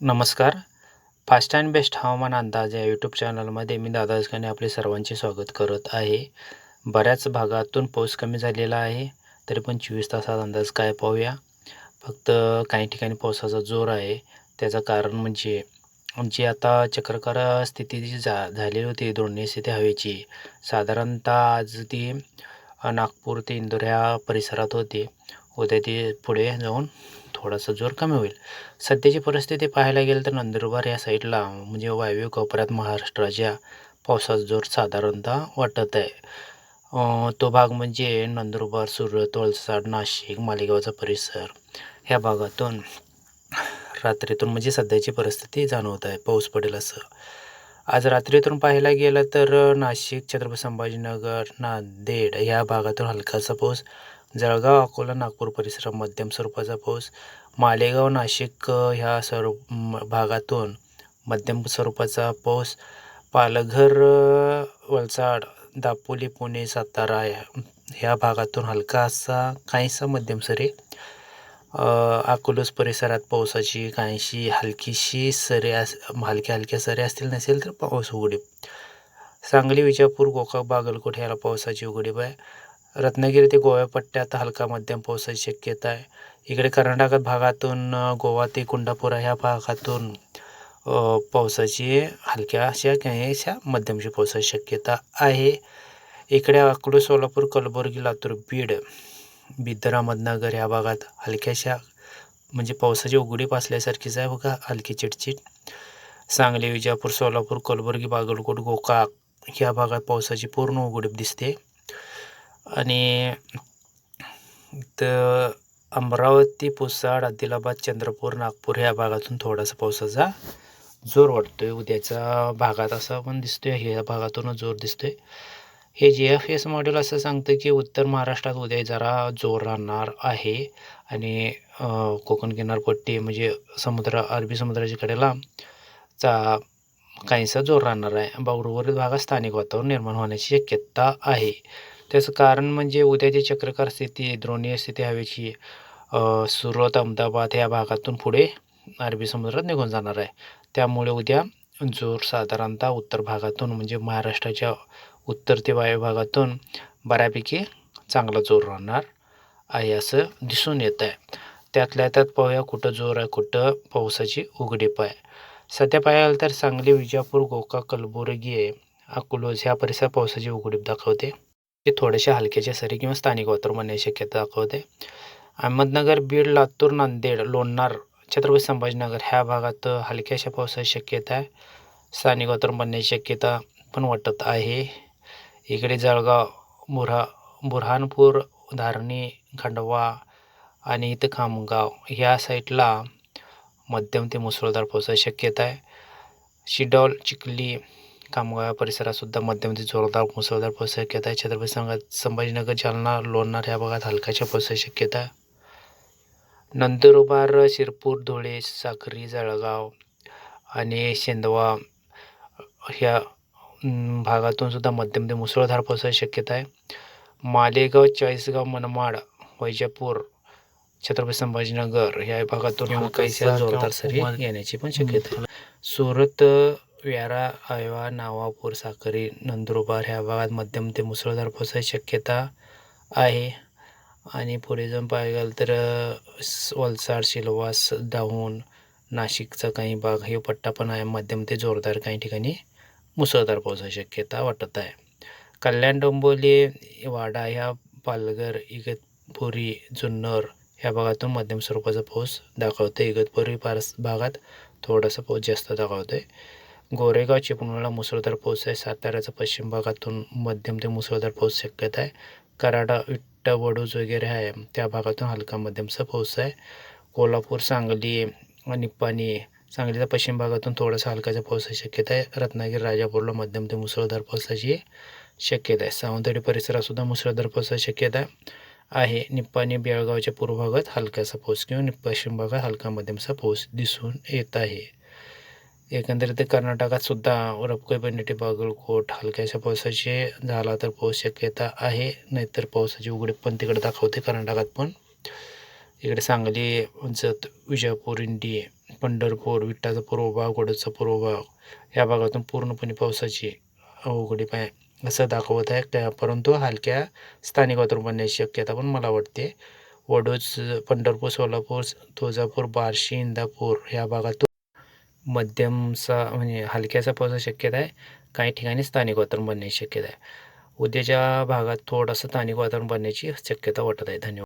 नमस्कार. Fast and best हवामान अंदाज या यूट्यूब चॅनलमध्ये मी दादा आपले सर्वांचे स्वागत करत आहे. बऱ्याच भागातून पाऊस कमी झालेला आहे तरी पण चोवीस तासात अंदाज काय पाहूया. फक्त काही ठिकाणी पावसाचा जोर आहे त्याचं कारण म्हणजे जी आता चक्रकार स्थिती जी झा झालेली होती दोन्ही स्थिती हवेची साधारणतः आज ती नागपूर ते इंदोर ह्या परिसरात होती. उद्या ती पुढे जाऊन थोडासा जोर कमी होईल. सध्याची परिस्थिती पाहायला गेलं तर नंदुरबार या साईडला म्हणजे वायव्य कोपऱ्यात महाराष्ट्राच्या पावसाचा जोर साधारणतः वाटत आहे. तो भाग म्हणजे नंदुरबार सुरत वलसाड नाशिक मालेगावचा परिसर ह्या भागातून रात्रीतून म्हणजे सध्याची परिस्थिती जाणवत आहे. पाऊस पडेल असं. आज रात्रीतून पाहायला गेलं तर नाशिक छत्रपती संभाजीनगर नांदेड ह्या भागातून हलकासा पाऊस जळगाव अकोला नागपूर परिसरात मध्यम स्वरूपाचा पाऊस मालेगाव नाशिक ह्या स्वरूप म, भागातून मध्यम स्वरूपाचा पाऊस पालघर वलसाड दापोली पुणे सातारा ह्या- भागातून हलका असा काहीसा मध्यम सरी अ, परिसरात पावसाची काहीशी हलकीशी सरी अस हलक्या हलक्या सरी असतील नसेल तर पाऊस उघडीप सांगली विजापूर गोकाक बागलकोट ह्याला पावसाची उघडीप आहे. रत्नागिरी ते गोव्या पट्ट्यात हलका मध्यम पावसाची शक्यता आहे. इकडे कर्नाटकात भागातून गोवा ते कुंडापुरा ह्या भागातून पावसाची हलक्या अशा काहीशा मध्यमशी पावसाची शक्यता आहे. इकडे अकोला सोलापूर कलबुर्गी लातूर बीड बिदर अहमदनगर ह्या भागात हलक्याशा म्हणजे पावसाची उघडीप असल्यासारखीच आहे बघा हलकी चिटचिट सांगली विजापूर सोलापूर कलबुर्गी बागलकोट गोकाक ह्या भागात पावसाची पूर्ण उघडीप दिसते. आणि तर अमरावती पुसाड आदिलाबाद चंद्रपूर नागपूर ह्या भागातून थोडासा पावसाचा जोर वाटतोय उद्याच्या भागात असा पण दिसतोय ह्या भागातूनच जोर दिसतोय. हे जी एफ एस मॉडेल असं सांगतं की उत्तर महाराष्ट्रात उद्या जरा जोर राहणार आहे. आणि कोकण किनारपट्टी म्हणजे समुद्र अरबी समुद्राच्या कडेला चा काहीसा जोर राहणार आहे. बा उर्वरित भागात स्थानिक वातावरण निर्माण होण्याची शक्यता आहे. त्याचं कारण म्हणजे उद्याची चक्रकार स्थिती द्रोणीय स्थिती हवेची अ, सुरत अहमदाबाद या भागातून पुढे अरबी समुद्रात निघून जाणार आहे. त्यामुळे उद्या जोर साधारणतः उत्तर भागातून म्हणजे महाराष्ट्राच्या उत्तर ते वायव्य भागातून बऱ्यापैकी चांगला जोर राहणार आहे असं दिसून येत आहे. त्यातल्या त्यात पाहूया कुठं जोर आहे कुठं पावसाची उघडीप आहे. सध्या पाहायला तर सांगली विजापूर गोका कलबुर्गी आहे. अकुलोज ह्या परिसरात पावसाची उघडीप दाखवते. ते थोड्याशा हलक्याच्या सरी किंवा स्थानिक वातावरण बनण्याची शक्यता दाखवते. अहमदनगर बीड लातूर नांदेड लोणार छत्रपती संभाजीनगर ह्या भागात हलक्याशा पावसाची शक्यता आहे. स्थानिक वातावरण बनण्याची शक्यता पण वाटत आहे. इकडे जळगाव बुऱ्हा बुरहानपूर धारणी खंडवा आणि इथं खामगाव ह्या साईडला मध्यम ते मुसळधार पावसाची शक्यता आहे. शिडॉल चिखली खामगाव या परिसरातसुद्धा मध्यम ते जोरदार मुसळधार पावसाची शक्यता आहे. छत्रपती संघ संभाजीनगर जालना लोणार या भागात हलकाच्या पावसाची शक्यता नंदुरबार शिरपूर धुळे साक्री जळगाव आणि शेंदवा ह्या भागातून सुद्धा मध्यम ते मुसळधार पावसाची शक्यता आहे. मालेगाव चाळीसगाव मनमाड वैजापूर छत्रपती संभाजीनगर ह्या भागातून काहीशा जोरदार सरी येण्याची पण शक्यता आहे. सुरत व्यारा आयवा नावापूर साक्री नंदुरबार ह्या भागात मध्यम ते मुसळधार पावसाची शक्यता आहे. आणि पुढे जाऊन पाहायला गेलं तर वलसाड सिल्वास दाहून नाशिकचा काही भाग हे पट्टा पण आहे. मध्यम ते जोरदार काही ठिकाणी मुसळधार पावसाची शक्यता वाटत आहे. कल्याण डोंबोली वाडा ह्या पालघर इगतपुरी जुन्नर ह्या भागातून मध्यम स्वरूपाचा पाऊस दाखवतो इगतपुरी पारस भागात थोडासा पाऊस जास्त दाखवतोय. गोरेगाव चिपळूणला मुसळधार पाऊस आहे. साताऱ्याचा पश्चिम भागातून मध्यम ते मुसळधार पाऊस शक्यता आहे. कराडा विट्टा वडूज वगैरे आहे. त्या भागातून हलका मध्यमचा पाऊस आहे. कोल्हापूर सांगली निप्पाणी सांगलीच्या पश्चिम भागातून थोडासा हलकाचा पावसाची शक्यता आहे. रत्नागिरी राजापूरला मध्यम ते मुसळधार पावसाची शक्यता आहे. सावंतवाडी परिसरातसुद्धा मुसळधार पावसाची शक्यता आहे. निप्पाणी बेळगावच्या पूर्व भागात हलकासा पाऊस किंवा पश्चिम भागात हलका मध्यमचा पाऊस दिसून येत आहे. एकंदरीत कर्नाटकात सुद्धा रपकोई बंडेटी बागलकोट हलक्याशा पावसाचे झाला तर पाऊस शक्यता आहे नाहीतर पावसाची उघडीप पण तिकडे दाखवते कर्नाटकात पण. इकडे सांगली जत विजापूर इंडी पंढरपूर विट्टाचा पूर्वभाग गोडचा पूर्वभाग या भागातून पूर्णपणे पावसाची उघडी पाय असं दाखवत आहे. त्या परंतु हलक्या स्थानिक वातावरण बनण्याची शक्यता पण मला वाटते. वडोज पंढरपूर सोलापूर तुळजापूर बार्शी इंदापूर या भागातून मध्यमचा म्हणजे हलक्याचा पावसाची शक्यता आहे. काही ठिकाणी स्थानिक वातावरण बनण्याची शक्यता आहे. उद्याच्या भागात थोडंसं स्थानिक वातावरण बनण्याची शक्यता वाटत आहे. धन्यवाद.